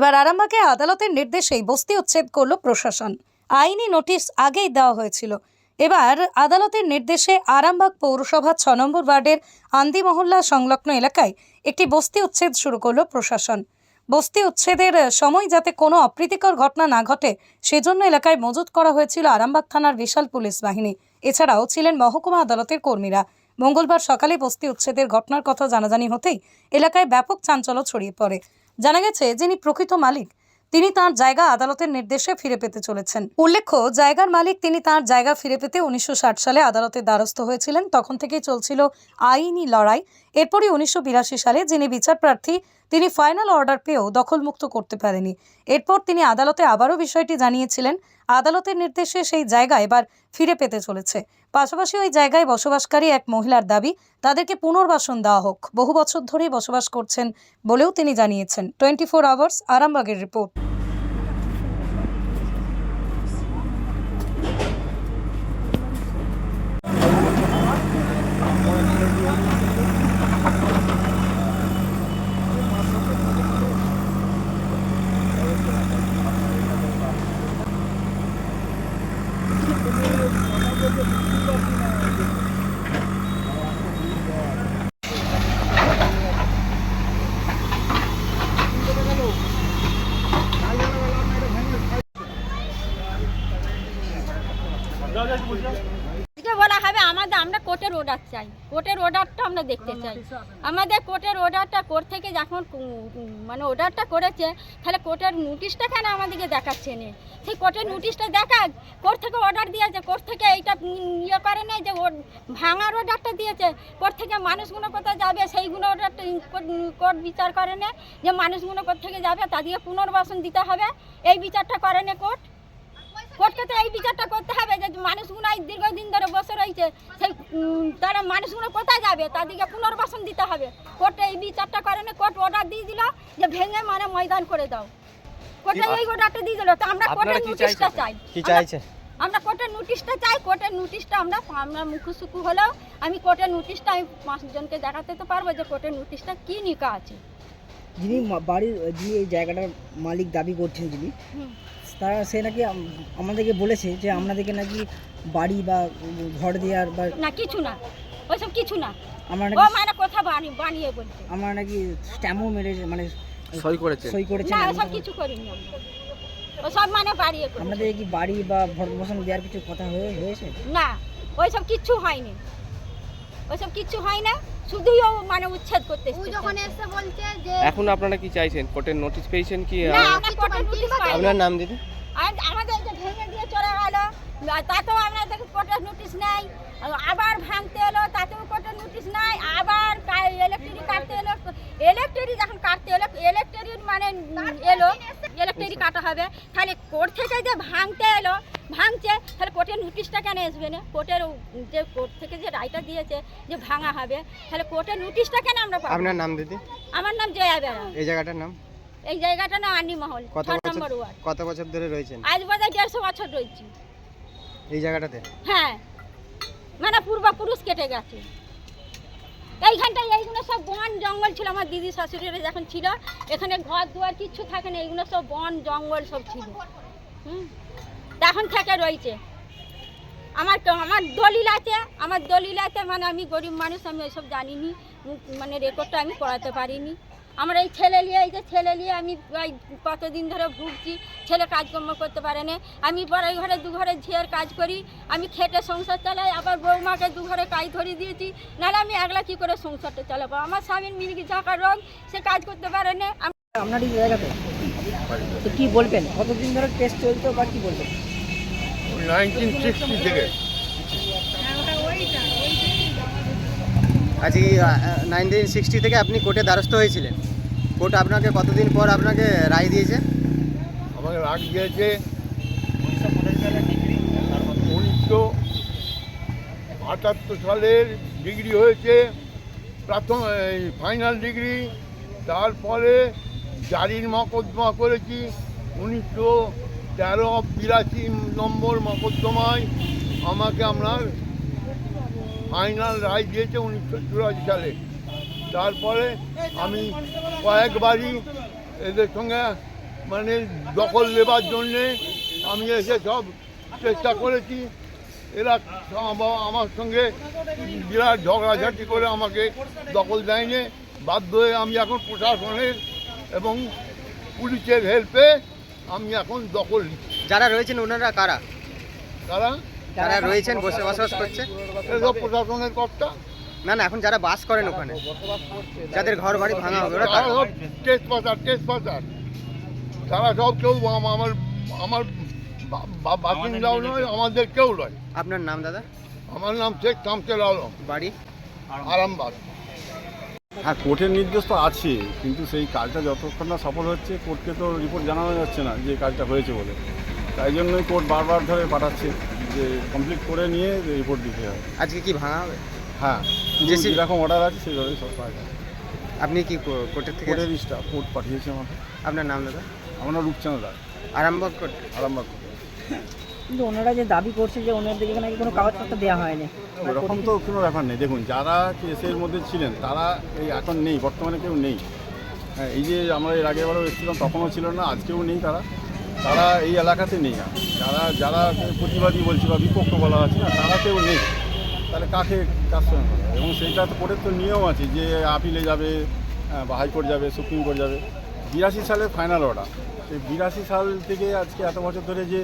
এবার আরামবাগে আদালতের নির্দেশেই বস্তি উচ্ছেদ করল প্রশাসন। আইনি নোটিশ আগেই দেওয়া হয়েছিল। এবার আদালতের নির্দেশে আরামবাগ পৌরসভা ছ নম্বর ওয়ার্ডের আন্দি মহল্লা সংলগ্ন এলাকায় একটি বস্তি উচ্ছেদ শুরু করল প্রশাসন। বস্তি উচ্ছেদের সময় যাতে কোনো অপ্রীতিকর ঘটনা না ঘটে, সেজন্য এলাকায় মজুত করা হয়েছিল আরামবাগ থানার বিশাল পুলিশ বাহিনী। এছাড়াও ছিলেন মহকুমা আদালতের কর্মীরা। মঙ্গলবার সকালে বস্তি উচ্ছেদের ঘটনার কথা জানাজানি হতেই এলাকায় ব্যাপক চাঞ্চল্য ছড়িয়ে পড়ে। জানা গেছে, যিনি প্রকৃত মালিক, তিনি তার জায়গা আদালতের নির্দেশে ফিরে পেতে চলেছেন। উল্লেখ্য, জায়গার মালিক তিনি তার জায়গা ফিরে পেতে উনিশশো ষাট সালে আদালতের দ্বারস্থ হয়েছিলেন। তখন থেকেই চলছিল আইনি লড়াই। এরপরই উনিশশো বিরাশি সালে যিনি বিচার প্রার্থী, তিনি ফাইনাল অর্ডার পেয়েও দখলমুক্ত করতে পারেনি। এরপর তিনি আদালতে আবারও বিষয়টি জানিয়েছিলেন। আদালতের নির্দেশে সেই জায়গা এবার ফিরে পেতে চলেছে। পাশাপাশি ওই জায়গায় বসবাসকারী এক মহিলার দাবি, তাদেরকে পুনর্বাসন দেওয়া হোক। বহু বছর ধরেই বসবাস করছেন বলেও তিনি জানিয়েছেন। টোয়েন্টি ফোর আওয়ার্স আরামবাগের রিপোর্ট। আজকে বলা হবে আমাদের, আমরা কোর্টের অর্ডার চাই। কোর্টের অর্ডারটা আমরা দেখতে চাই। আমাদের কোর্টের অর্ডারটা কোর্ট থেকে যখন মানে অর্ডারটা করেছে, তাহলে কোর্টের নোটিশটা কেন আমাদেরকে দেখাচ্ছে না? সেই কোর্টের নোটিশটা দেখাক। কোর্ট থেকে অর্ডার দিয়েছে। কোর্ট থেকে এইটা ইয়ে করে নাই যে ভাঙার অর্ডারটা দিয়েছে। কোর্ট থেকে মানুষগুলো কোথায় যাবে, সেইগুলো অর্ডারটা কোর্ট বিচার করে না। যে মানুষগুলো কোর্ট থেকে যাবে তাদেরকে পুনর্বাসন দিতে হবে। এই বিচারটা করে না কোর্ট। কোর্টকে তো এই বিচারটা করতে মানুষগুলো দীর্ঘদিন ধরে বসে রয়েছে সেই তারা মানুষগুলো কোথায় যাবে? তাদেরকে পুনর্বাসন দিতে হবে। কোর্টে এই বিচারটা করে না কোর্ট অর্ডার দিয়ে দিল যে ভেঙে মানে ময়দান করে দাও। কোর্টে এই অর্ডারটা দিয়ে দিল। তো আমরা কোর্টের নোটিশটা চাই। কি আমরা- আমরা কোর্টের নোটিশটা চাই কোর্টের নোটিশটা আমরা আমরা মুখুসুকু হলেও আমি কোর্টের নোটিশটা আমি পাঁচজনকে দেখাতে তো পারব যে কোর্টের নোটিশটা কি নিকা আছে। যিনি বাড়ির যিনি এই জায়গাটার মালিক দাবি করছেন যিনি। তারা সে নাকি আমাদেরকে বলেছে যে আপনাদেরকে নাকি বাড়ি বা ঘর দেওয়ার বা না কিছু না। ওইসব কিছু না। আমরা ও নাকি মানে কথা বানিয়ে বানিয়ে বলছে। আমরা নাকি স্ট্যাম্পও মেরে মানে সই করেছে। সই করেছেন না ওসব কিছু করিনি। ওসব মানে বাড়িয়ে করেছে। আপনাদের কি বাড়ি বা ভরণ দেওয়ার কিছু কথা হয়ে হয়েছে? না ওইসব কিচ্ছু হয়নি। ওইসব কিচ্ছু হয় না শুধুই ও মানে উচ্ছেদ করতে ও যখন এসে বলছে যে এখন আপনারা কি চাইছেন? কোর্টের নোটিশ পেয়েছেন কি? না কোর্টের নোটিশ পাইনি। আপনার নাম দিদি? আর আমাদের ভেঙে দিয়ে চলে গেল তাতেও আমাদের কোর্টের নোটিশ নেই। আবার ভাঙতে এলো তাতেও কোর্টের নোটিশ নাই। আবার ইলেকট্রিক কাটতে এলো। ইলেকট্রিক যখন কাটতে এলো ইলেকট্রিক মানে এলো ইলেকট্রিক কাটা হবে। তাহলে কোর্ট থেকে যে ভাঙতে এলো ভাঙছে তাহলে কোর্টের নোটিশটা কেন আসবে না? কোর্টের যে কোর্ট থেকে যে রায়টা দিয়েছে যে ভাঙা হবে তাহলে কোর্টের নোটিশটা কেন আমরা পাবো? আপনার নাম দিদি? আমার নাম জয়া বেড়া। এই জায়গাটার নাম? এই জায়গাটা না আন্নি মহল কত নম্বর ওয়ার্ড। কত বছর ধরে রয়েছেন? আজ বোধহয় দেড়শো বছর রয়েছি। এই জায়গাটাতে? হ্যাঁ। মানে পূর্বপুরুষ কেটে গেছে। এইখানটায় এইগুলো সব বন জঙ্গল ছিল আমার দিদি শাশুড়িরা যখন ছিল এখানে ঘর দুয়ার কিচ্ছু থাকে না এইগুলো সব বন জঙ্গল সব ছিল। হুম? তখন থেকে রয়েছে। আমার তো আমার দলিল আছে আমার দলিল আছে মানে আমি গরিব মানুষ আমি ওইসব জানিনি। মানে রেকর্ডটা আমি করাতে পারিনি। আমার এই ছেলে নিয়ে এই যে ছেলে নিয়ে আমি এই কতদিন ধরে ভুগছি ছেলে কাজকর্ম করতে পারে না। আমি বড়াই ঘরে দু ঘরে ঝিয়ের কাজ করি আমি খেটে সংসার চালাই আবার বৌমাকে দু ঘরে কাজ ধরিয়ে দিয়েছি। নাহলে আমি একলা কী করে সংসারটা চালাবো? আমার স্বামীর মির্গি ঝাঁকার রোগ সে কাজ করতে পারে না। আপনার এই জায়গাতে তো কি বলবেন? কতদিন ধরে টেস্ট চলতো বা কি বলবেন? নাইনটিন সিক্সটি থেকে। আজকে নাইনটিন সিক্সটি থেকে আপনি কোর্টে দ্বারস্থ হয়েছিলেন। কোর্ট আপনাকে কতদিন পর আপনাকে রায় দিয়েছে? আমাকে রাগ দিয়েছে উনিশশো আটাত্তর সালের ডিগ্রি হয়েছে, প্রথম ফাইনাল ডিগ্রি। তারপরে জারির মকদ্দমা করেছি, উনিশশো তেরো, বিরাশি নম্বর মকদ্দমায়। আমাকে আপনার ফাইনাল রায় দিয়েছে উনিশশো চুরাশি সালে। তারপরে আমি কয়েকবারই এদের সঙ্গে মানে দখল নেবার জন্যে আমি এসে সব চেষ্টা করেছি। এরা আমার সঙ্গে বিরাট ঝগড়াঝাটি করে আমাকে দখল দেয়নি। বাধ্য হয়ে আমি এখন প্রশাসনের এবং পুলিশের হেল্পে আমি এখন দখল যারা রয়েছেন ওনারা কারা? তারা যারা রয়েছেন বসে বসবাস করছে। প্রশাসনের কর্তা। না না এখন যারা বাস করেন ওখানে যাদের ঘর বাড়ি ভাঙা হবে ওরা তারা সব টেস্ট পাচার টেস্ট পাচার তারা সব কেউ আম- আমার আমার বাসিন্দাও নয় আমাদের কেউ নয়। আপনার নাম দাদা? আমার নাম শেখ শামসের আলম। বাড়ি? আরামবাগ। হ্যাঁ কোর্টের নির্দেশ তো আছে কিন্তু সেই কাজটা যতক্ষণ না সফল হচ্ছে কোর্টকে তো রিপোর্ট জানানো যাচ্ছে না যে কাজটা হয়েছে বলে। তাই জন্যই কোর্ট বারবার ধরে পাঠাচ্ছে যে কমপ্লিট করে নিয়ে রিপোর্ট দিতে হবে। আজকে কি ভাঙা হবে? হ্যাঁ যেরকম অর্ডার আছে সেইভাবেই সব হবে। আপনি কি কোর্টের থেকে কোর্টের স্টাফ কোর্ট পাঠিয়েছে আমাকে। আপনার নাম দাদা? আমরা রূপচাঁদ রায় আরামবাগ কোর্ট? আরামবাগ কোর্ট। কিন্তু ওনারা যে দাবি করছে যে ওনাদেরকে নাকি কোনো কাগজপত্র দেওয়া হয়নি। ওরকম তো কোনো ব্যাপার নেই। দেখুন যারা কেসের মধ্যে ছিলেন তারা এই এখন নেই বর্তমানে কেউ নেই। হ্যাঁ এই যে আমরা এর আগেবারও এসেছিলাম তখনও ছিল না আজকেও নেই তারা। তারা এই এলাকাতে নেই না যারা যারা প্রতিবাদী বলছে বা বিপক্ষ বলা আছে না, তারা কেউ নেই। তাহলে কাকে কার সঙ্গে এবং সেইটা তো কোর্টের তো নিয়ম আছে যে আপিলে যাবে বা হাইকোর্ট যাবে, সুপ্রিম কোর্ট যাবে। বিরাশি সালে ফাইনাল অর্ডার। সেই বিরাশি সাল থেকে আজকে এত বছর ধরে যে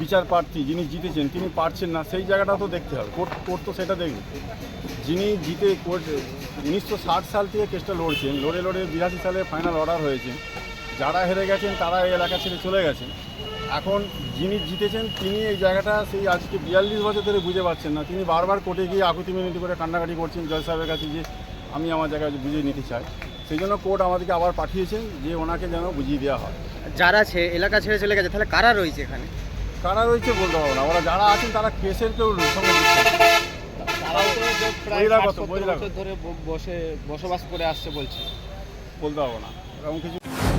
বিচার প্রার্থী যিনি জিতেছেন, তিনি পারছেন না, সেই জায়গাটা তো দেখতে হবে। কোর্ট কোর্ট তো সেটা দেখবে। যিনি জিতে, কোর্ট, উনিশশো ষাট সাল থেকে কেসটা লড়ছেন, লড়ে লড়ে বিরাশি সালে ফাইনাল অর্ডার হয়েছে। যারা হেরে গেছেন তারা এই এলাকা ছেড়ে চলে গেছেন। এখন যিনি জিতেছেন তিনি এই জায়গাটা সেই আজকে বিয়াল্লিশ বছর ধরে বুঝে পাচ্ছেন না। তিনি বারবার কোর্টে গিয়ে আকুতি মিনতি করে কান্নাকাটি করছেন জজ সাহেবের কাছে যে আমি আমার জায়গায় বুঝিয়ে নিতে চাই। সেই জন্য কোর্ট আমাদেরকে আবার পাঠিয়েছেন যে ওনাকে যেন বুঝিয়ে দেওয়া হয়। যারা এলাকা ছেড়ে চলে গেছে তাহলে কারা রয়েছে এখানে? কারা রয়েছে বলতে পারব না। ওরা যারা আছেন তারা কেসের কেউ সঙ্গে বসে বসবাস করে আসছে বলছে। বলতে পারব না। এরকম কিছু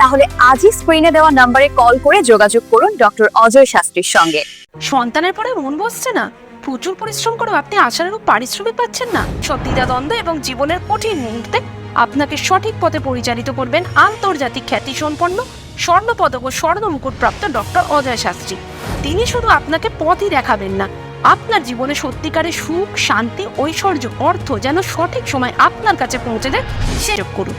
তাহলে আজই স্ক্রিনে দেওয়া নম্বরে কল করে যোগাযোগ করুন ডক্টর অজয় শাস্ত্রীর সঙ্গে। সন্তানের পরে মন বসছে না। প্রচুর পরিশ্রম করেও আপনি আশানুরূপ পারিশ্রমিক পাচ্ছেন না। সত্যিটা দ্বন্দ্ব এবং জীবনের কঠিন মুহূর্তে আপনাকে সঠিক পথে পরিচালিত করবেন আন্তর্জাতিক খ্যাতি সম্পন্ন স্বর্ণপদক ও স্বর্ণ মুকুটপ্রাপ্ত ডক্টর অজয় শাস্ত্রী। তিনি শুধু আপনাকে পথই দেখাবেন না, আপনার জীবনে সত্যিকারের সুখ, শান্তি, ঐশ্বর্য, অর্থ যেন সঠিক সময় আপনার কাছে পৌঁছে দেয় সুযোগ করুন।